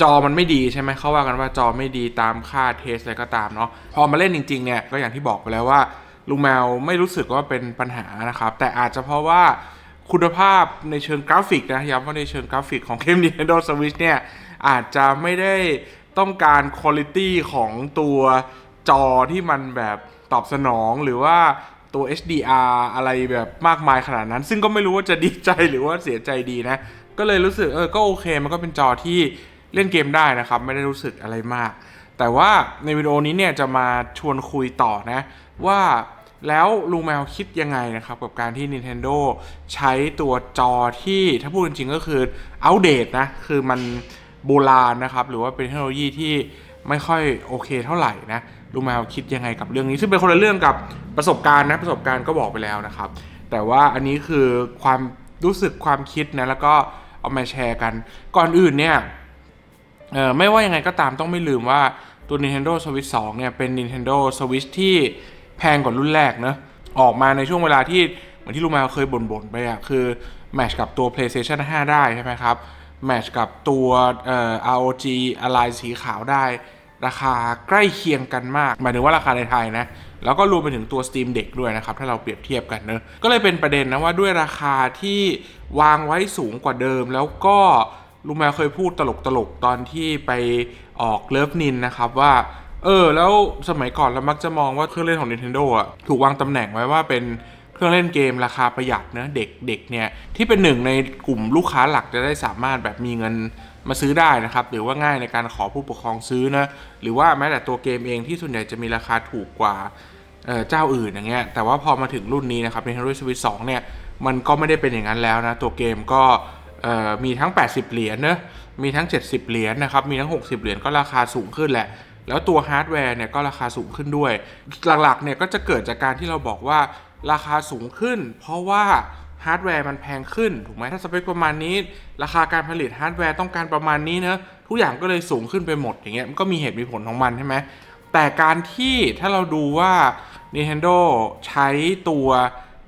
จอมันไม่ดีใช่ไหมเขาว่ากันว่าจอไม่ดีตามค่าเทสอะไรก็ตามเนาะพอมาเล่นจริงๆเนี่ยก็อย่างที่บอกไปแล้วว่าลุงแมวไม่รู้สึกว่าเป็นปัญหานะครับ แต่อาจจะเพราะว่าคุณภาพในเชิงกราฟิกนะย้ำว่าในเชิงกราฟิกของเกม Nintendo Switch เนี่ยอาจจะไม่ได้ต้องการคุณภาพของตัวจอที่มันแบบตอบสนองหรือว่าตัว HDR อะไรแบบมากมายขนาดนั้น ซึ่งก็ไม่รู้ว่าจะดีใจหรือว่าเสียใจดีนะ ก็เลยรู้สึกเออก็โอเค มันก็เป็นจอที่ เล่นเกมได้นะครับ ไม่ได้รู้สึกอะไรมาก แต่ว่าในวิดีโอนี้เนี่ยจะมาชวนคุยต่อนะว่าแล้วลุงแมวคิดยังไงนะครับ กับการที่ Nintendo ใช้ตัวจอที่ถ้าพูดจริงๆก็คืออัปเดตนะ คือมันโบราณนะครับ หรือว่าเป็นเทคโนโลยีที่ไม่ค่อยโอเคเท่าไหร่นะลุงแมวคิดยังไงกับเรื่องนี้ ซึ่งเป็นคนละเรื่องกับประสบการณ์นะ ประสบการณ์ก็บอกไปแล้วนะครับ แต่ว่าอันนี้คือความรู้สึกความคิดนะแล้วก็เอามาแชร์กัน ก่อนอื่นเนี่ย เออไม่ว่ายังไงก็ตามต้องไม่ลืมว่าตัว Nintendo Switch 2 เนี่ย เป็น Nintendo Switch ที่แพงกว่ารุ่นแรกเนะออกมาในช่วงเวลาที่ เหมือนที่ลุงมวเคยบ่นๆไปอะคือ แมชกับตัว PlayStation 5 ได้ใช่ไหมครับ แมชกับตัวเอ่อ ROG Ally สีขาวได้ ราคาใกล้เคียงกันมาก หมายถึงว่าราคาในไทยนะ แล้วก็รวมไปถึงตัว Steam Deck ด้วยนะครับ ถ้าเราเปรียบเทียบกันเนอะก็เลยเป็นประเด็นนะว่าด้วยราคาที่วางไว้สูงกว่าเดิมแล้วก็ ลุงแมวเคยพูดตลกๆตอนที่ไปออกเลิฟนินนะครับว่า เออ แล้วสมัยก่อนเรามักจะมองว่าเครื่องเล่นของ Nintendo อะถูกวางตำแหน่งไว้ว่าเป็นเครื่องเล่นเกมราคาประหยัดเนะเด็กเด็กเนี่ย ที่เป็นหนึ่งในกลุ่มลูกค้าหลักจะได้สามารถแบบมีเงินมาซื้อได้นะครับ หรือว่าง่ายในการขอผู้ปกครองซื้อนะ หรือว่าแม้แต่ตัวเกมเองที่ส่วนใหญ่จะมีราคาถูกกว่าเเจ้าอื่นอย่างเงี้ยแต่ว่าพอมาถึงรุ่นนี้นะครับ Nintendo Switch 2 เนี่ย มันก็ไม่ได้เป็นอย่างนั้นแล้วนะ ตัวเกมก็ มีทั้ง 80 เหรียญเนอะมีทั้ง 70 เหรียญนะครับ มีทั้ง 60 เหรียญก็ราคาสูงขึ้นแหละ แล้วตัวฮาร์ดแวร์เนี่ยก็ราคาสูงขึ้นด้วย หลักๆเนี่ยก็จะเกิดจากการที่เราบอกว่าราคาสูงขึ้น เพราะว่าฮาร์ดแวร์มันแพงขึ้น ถูกไหมถ้าสเปคประมาณนี้ ราคาการผลิตฮาร์ดแวร์ต้องการประมาณนี้เนะทุกอย่างก็เลยสูงขึ้นไปหมดอย่างเงี้ยมันก็มีเหตุมีผลของมันใช่ไหมแต่การที่ถ้าเราดูว่า Nintendo ใช้ตัว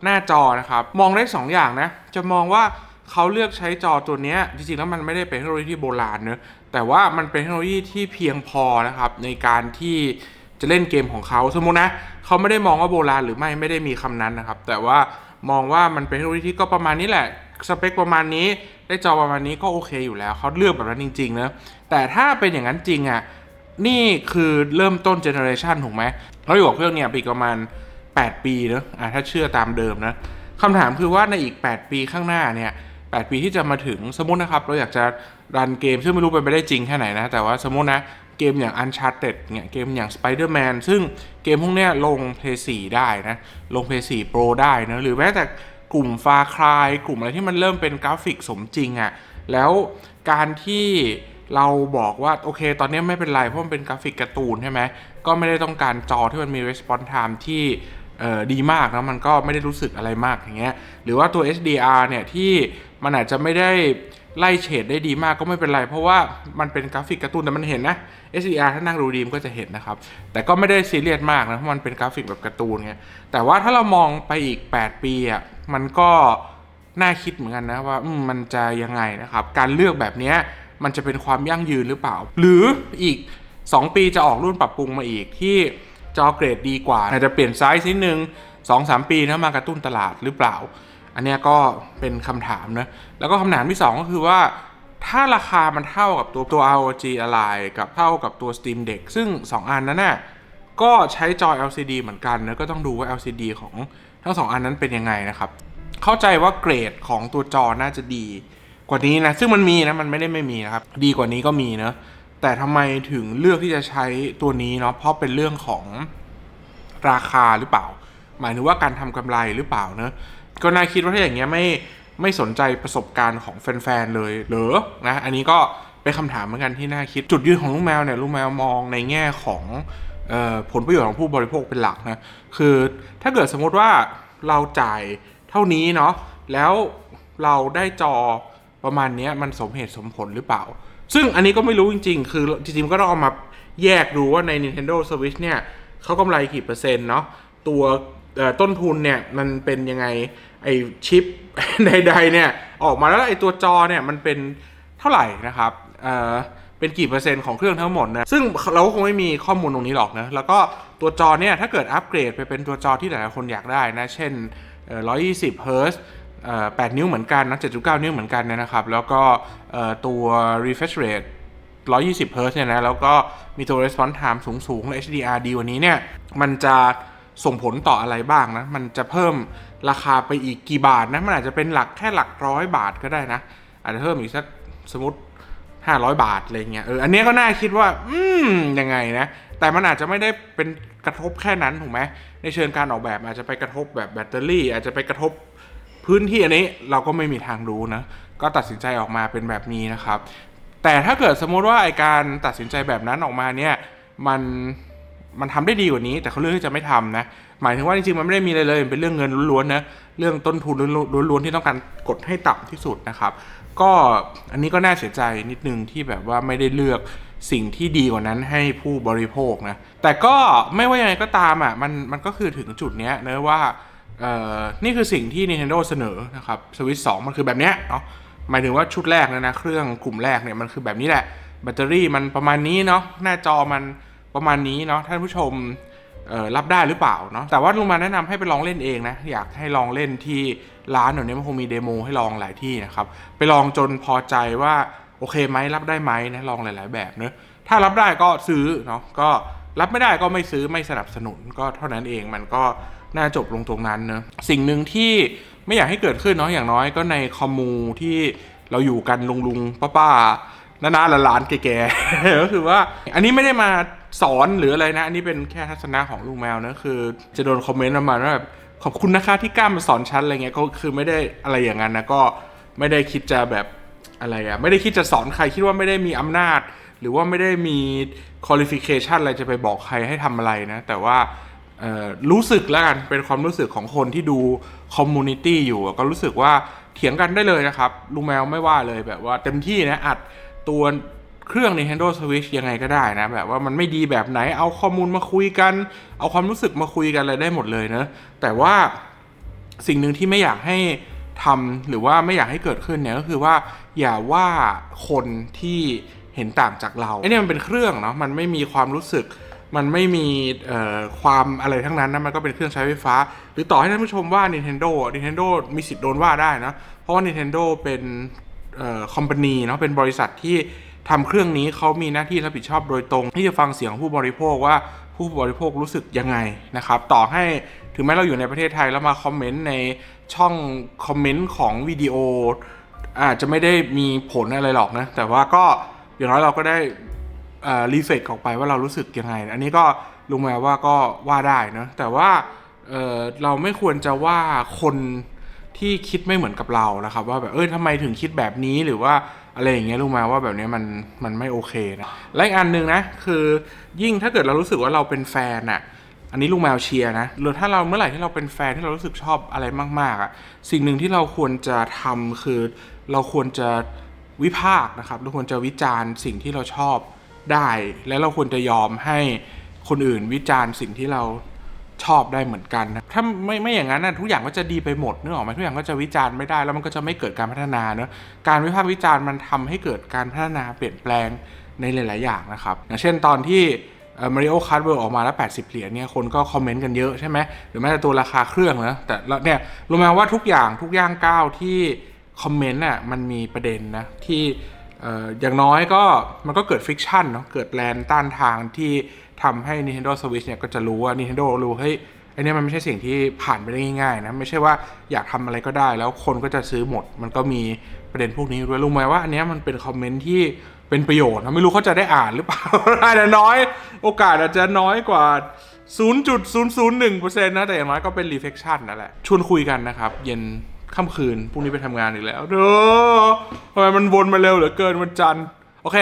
หน้าจอนะครับ มองได้2อย่างนะ จะมองว่า เขาเลือกใช้จอตัวนี้จริงๆแล้วมันไม่ได้เป็นเทคโนโลยีที่โบราณเนอะแต่ว่ามันเป็นเทคโนโลยีที่เพียงพอนะครับในการที่จะเล่นเกมของเขาสมมุตินะเขาไม่ได้มองว่าโบราณหรือไม่ไม่ได้มีคำนั้นนะครับ แต่ว่ามองว่ามันเป็นเทคโนโลยีที่ก็ประมาณนี้แหละสเปคประมาณนี้ ได้จอประมาณนี้ก็โอเคอยู่แล้วเขาเลือกแบบนั้นจริงๆนะแต่ถ้าเป็นอย่างนั้นจริงอะ่ะนี่คือเริ่มต้นเจเนอเรชันถูกไหมเราอยู่กับเครื่องเนี่ยปีประมาณ 8 ปีนะอะถ้าเชื่อตามเดิมนะคำถามคือว่าในอีก 8 ปีข้างหน้าเนี่ย 8 ปีที่จะมาถึงสมมตินะครับ เราอยากจะรันเกม ซึ่งไม่รู้เป็นไปได้จริงแค่ไหนนะ แต่ว่าสมมตินะเกมอย่าง Uncharted เนี่ยเกมอย่าง Spider-Man ซึ่งเกมพวกเนี้ยลง Play 4 ได้นะ ลง Play 4 Pro ได้นะ หรือแม้แต่กลุ่ม Far Cry กลุ่มอะไรที่มันเริ่มเป็นกราฟิกสมจริงอะ่ะแล้วการที่เราบอกว่า โอเค ตอนนี้ไม่เป็นไร เพราะมันเป็นกราฟิกการ์ตูนใช่ไหมก็ไม่ได้ต้องการจอที่มันมี response time ที่ดีมากนะมันก็ไม่ได้รู้สึกอะไรมากอย่างเงี้ยหรือว่าตัว HDR เนี่ยที่ มันอาจจะไม่ได้ไล่เฉดได้ดีมากก็ไม่เป็นไร เพราะว่ามันเป็นกราฟิกการ์ตูนแต่มันเห็นนะ HDR ถ้านั่งดูดีมก็จะเห็นนะครับ แต่ก็ไม่ได้ซีเรียสมากนะเพราะมันเป็นกราฟิกแบบการ์ตูนไงแต่ว่าถ้าเรามองไปอีก 8 ปีอะมันก็น่าคิดเหมือนกันนะว่ามมันจะยังไงนะครับ การเลือกแบบนี้มันจะเป็นความยั่งยืนหรือเปล่า หรืออีก 2 ปีจะออกรุ่นปรับปรุงมาอีกที่จอเกรดดีกว่าอาจจะเปลี่ยนไซส์นิดนึง2-3 ปีนะมากระตุ้นตลาดหรือเปล่า อันนี้ก็เป็นคำถามนะแล้วก็คำถามที่ 2 ก็คือว่า ถ้าราคามันเท่ากับตัวตัว ROG Ally กับเท่ากับตัว Steam Deck ซึ่ง 2 อันนั้นน่ะก็ใช้จอ LCD เหมือนกันนะก็ต้องดูว่า LCD ของทั้ง 2 อันนั้นเป็นยังไงนะครับ เข้าใจว่าเกรดของตัวจอน่าจะดีกว่านี้นะ ซึ่งมันมีนะ มันไม่ได้ไม่มีนะครับ ดีกว่านี้ก็มีเนะ แต่ทำไมถึงเลือกที่จะใช้ตัวนี้เนาะ เพราะเป็นเรื่องของราคาหรือเปล่า หมายถึงว่าการทำกำไรหรือเปล่าเนะ ก็น่าคิดว่าถ้าอย่างเงี้ยไม่ไม่สนใจประสบการณ์ของแฟนๆเลยเหรอนะอันนี้ก็เป็นคำถามเหมือนกันที่น่าคิดจุดยืนของลูกแมวเนี่ยลูกแมวมองในแง่ของออผลประโยชน์ของผู้บริโภคเป็นหลักนะคือถ้าเกิดสมมติว่าเราจ่ายเท่านี้เนาะแล้วเราได้จอประมาณนี้มันสมเหตุสมผลหรือเปล่า ซึ่งอันนี้ก็ไม่รู้จริง ๆ คือจริงๆก็ต้องเอามาแยกดูว่าใน Nintendo Switch เนี่ยเขากำไรกี่เปอร์เซ็นต์เนาะตัว ต้นทุนเนี่ยมันเป็นยังไงไอชิปใดๆเนี่ยออกมาแล้วไอตัวจอเนี่ยมันเป็นเท่าไหร่นะครับเอ่อเป็นกี่เปอร์เซ็นต์ของเครื่องทั้งหมดนะซึ่งเราก็คงไม่มีข้อมูลตรงนี้หรอกนะแล้วก็ตัวจอเนี่ยถ้าเกิดอัปเกรดไปเป็นตัวจอที่หลายๆคนอยากได้นะเช่น 120 เฮิร์ตซ์เอ่อ8นิ้วเหมือนกันนะ7.9 นิ้วเหมือนกันเนยนะครับ แล้วก็ตัว refresh rate 120 เฮิร์ตซ์เนี่ยนะแล้วก็มีตัว response time สูงๆ HDR ดีกว่านี้เนี่ยมันจะ ส่งผลต่ออะไรบ้างนะ มันจะเพิ่มราคาไปอีกกี่บาทนะ มันอาจจะเป็นหลักแค่หลักร้อยบาทก็ได้นะ อาจจะเพิ่มอีกสักสมมติ 500 บาทอะไรเงี้ย เออ อันนี้ก็น่าคิดว่า อืม ยังไงนะ แต่มันอาจจะไม่ได้เป็นกระทบแค่นั้นถูกไหม ในเชิงการออกแบบอาจจะไปกระทบแบบแบตเตอรี่ อาจจะไปกระทบพื้นที่อันนี้เราก็ไม่มีทางรู้นะ ก็ตัดสินใจออกมาเป็นแบบนี้นะครับ แต่ถ้าเกิดสมมติว่าไอการตัดสินใจแบบนั้นออกมาเนี่ย มัน มันทำได้ดีกว่านี้ แต่เขาเลือกที่จะไม่ทำนะ หมายถึงว่าจริงๆมันไม่ได้มีอะไรเลยเป็นเรื่องเงินล้วนๆนะเรื่องต้นทุนล้วนๆที่ต้องการกดให้ต่ำที่สุดนะครับ ก็อันนี้ก็น่าเสียใจนิดนึงที่แบบว่าไม่ได้เลือกสิ่งที่ดีกว่านั้นให้ผู้บริโภคนะแต่ก็ไม่ว่ายังไงก็ตามอะมันมันก็คือถึงจุดเนี้ยเนะว่านี่คือสิ่งที่ Nintendo เสนอนะครับสวิตสองมันคือแบบเนี้ยเนาะหมายถึงว่าชุดแรกนะนะเครื่องกลุ่มแรกเนี่ยมันคือแบบนี้แหละ แบตเตอรี่มันประมาณนี้เนาะหน้าจอมัน ประมาณนี้เนาะท่านผู้ชมรับได้หรือเปล่าเนาะแต่ว่าลุงมาแนะนำให้ไปลองเล่นเองนะอยากให้ลองเล่นที่ร้านเดี๋ยวนี้มันคงมีเดโมให้ลองหลายที่นะครับไปลองจนพอใจว่าโอเคไหมรับได้ไหมนะลองหลาย ๆ แบบเนอะถ้ารับได้ก็ซื้อเนาะก็รับไม่ได้ก็ไม่ซื้อไม่สนับสนุนก็เท่านั้นเองมันก็น่าจบลงตรงนั้นเนะสิ่งหนึ่งที่ไม่อยากให้เกิดขึ้นเนาะอย่างน้อยก็ในคอมมูที่เราอยู่กันลุงลุงป้าป้าน้าๆหลานๆแก่ๆก็คือว่าอันนี้ไม่ได้มา สอนหรืออะไรนะ อันนี้เป็นแค่ทัศนะของลุงแมวนะคือ จะโดนคอมเมนต์ประมาณว่าแบบขอบคุณนะคะที่กล้ามาสอนฉันอะไรเงี้ยก็คือไม่ได้อะไรอย่างนั้นนะก็ไม่ได้คิดจะแบบอะไรอะไม่ได้คิดจะสอนใครคิดว่าไม่ได้มีอำนาจ หรือว่าไม่ได้มี qualification อะไรจะไปบอกใครให้ทำอะไรนะ แต่ว่ารู้สึกแล้วกันเป็นความรู้สึกของคนที่ดูคอมมูนิตี้อยู่ก็รู้สึกว่าเถียงกันได้เลยนะครับลุงแมวไม่ว่าเลยแบบว่าเต็มที่นะอัดตัว เครื่อง Nintendo Switch ยังไงก็ได้นะ แบบว่ามันไม่ดีแบบไหนเอาข้อมูลมาคุยกัน เอาความรู้สึกมาคุยกันอะไรได้หมดเลยเนะ แต่ว่าสิ่งหนึ่งที่ไม่อยากให้ทำหรือว่าไม่อยากให้เกิดขึ้นเนี่ยก็คือว่าอย่าว่าคนที่เห็นต่างจากเราไอ้นี่มันเป็นเครื่องเนาะมันไม่มีความรู้สึก มันไม่มีเอ่อความอะไรทั้งนั้นนะมันก็เป็นเครื่องใช้ไฟฟ้า หรือต่อให้ท่านผู้ชมว่า Nintendo Nintendo มีสิทธิ์โดนว่าได้นะเพราะว่า Nintendo เป็นเอ่อคอมพานีเนาะเป็นบริษัทที่ ทำเครื่องนี้เขามีหน้าที่รับผิดชอบโดยตรง ที่จะฟังเสียงผู้บริโภคว่าผู้บริโภครู้สึกยังไงนะครับ ต่อให้ถึงแม้เราอยู่ในประเทศไทยแล้วมาคอมเมนต์ในช่องคอมเมนต์ของวิดีโออาจจะไม่ได้มีผลอะไรหรอกนะ แต่ว่าก็อย่างน้อยเราก็ได้รีเฟกออกไปว่าเรารู้สึกยังไง อันนี้ก็ลุงแมวว่าก็ว่าได้นะแต่ว่าเเราไม่ควรจะว่าคน ที่คิดไม่เหมือนกับเรานะครับว่าแบบเออทำไมถึงคิดแบบนี้หรือว่าอะไรอย่างเงี้ยลุงมวว่าแบบนี้มันมันไม่โอเคนะและอีกอันหนึ่งนะคือยิ่งถ้าเกิดเรารู้สึกว่าเราเป็นแฟนอะอันนี้ลุงแมวเชียร์นะหรือถ้าเราเมื่อไหร่ที่เราเป็นแฟนที่เรารู้สึกชอบอะไรมากๆอะ่ะสิ่งหนึ่งที่เราควรจะทำคือ เราควรจะวิพากษ์นะครับเราควรจะวิจารณ์สิ่งที่เราชอบได้ และเราควรจะยอมให้คนอื่นวิจารณ์สิ่งที่เรา ชอบได้เหมือนกันนะถ้าไม่ไม่อย่างนั้นนะทุกอย่างก็จะดีไปหมดนึกออกไหมทุกอย่างก็จะวิจารณ์ไม่ได้ แล้วมันก็จะไม่เกิดการพัฒนาเนอะการวิพากษ์วิจารณ์มันทำให้เกิดการพัฒนาเปลี่ยนแปลงในหลาย ๆ อย่างนะครับ อย่างเช่นตอนที่มาริโอคั r เ w ิ r ออกมาแล้ว 80 เหรียญเนี่ยคนก็คอมเมนต์กันเยอะใช่ไหมหรือแม้แต่ตัวราคาเครื่องนะแต่เนี่ยรู้ไหมว่าทุกอย่างทุกย่างก้าวที่คอมเมนต์น่ะมันมีประเด็นนะที่ อย่างน้อยก็มันก็เกิดฟิกชันเนาะเกิดแรงต้านทางที่ทำให้ Nintendo Switch เนี่ยก็จะรู้ว่า Nintendo รู้เฮ้ยอเนี่ยมันไม่ใช่สิ่งที่ผ่านไปได้ง่ายๆนะไม่ใช่ว่าอยากทำอะไรก็ได้ แล้วคนก็จะซื้อหมด มันก็มีประเด็นพวกนี้ด้วยรู้ไหมว่าอันนี้มันเป็นคอมเมนต์ที่เป็นประโยชน์นะไม่รู้เขาจะได้อ่านหรือเปล่าอาจจะน้อย โอกาสอาจจะน้อยกว่า 0.001%นะแต่อย่างน้อยก็เป็น reflection นั่นแหละชวนคุยกันนะครับ เย็น ค่ำคืนพรุ่งนี้ไปทำงานอีกแล้วเด้อทำไมมันวนมาเร็วเหลือเกินวันจันทร์โอเค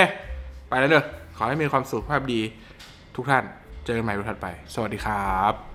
ไปแล้วเด้อขอให้มีความสุขภาพดี ทุกท่านเจอกันใหม่วันถัดไป สวัสดีครับ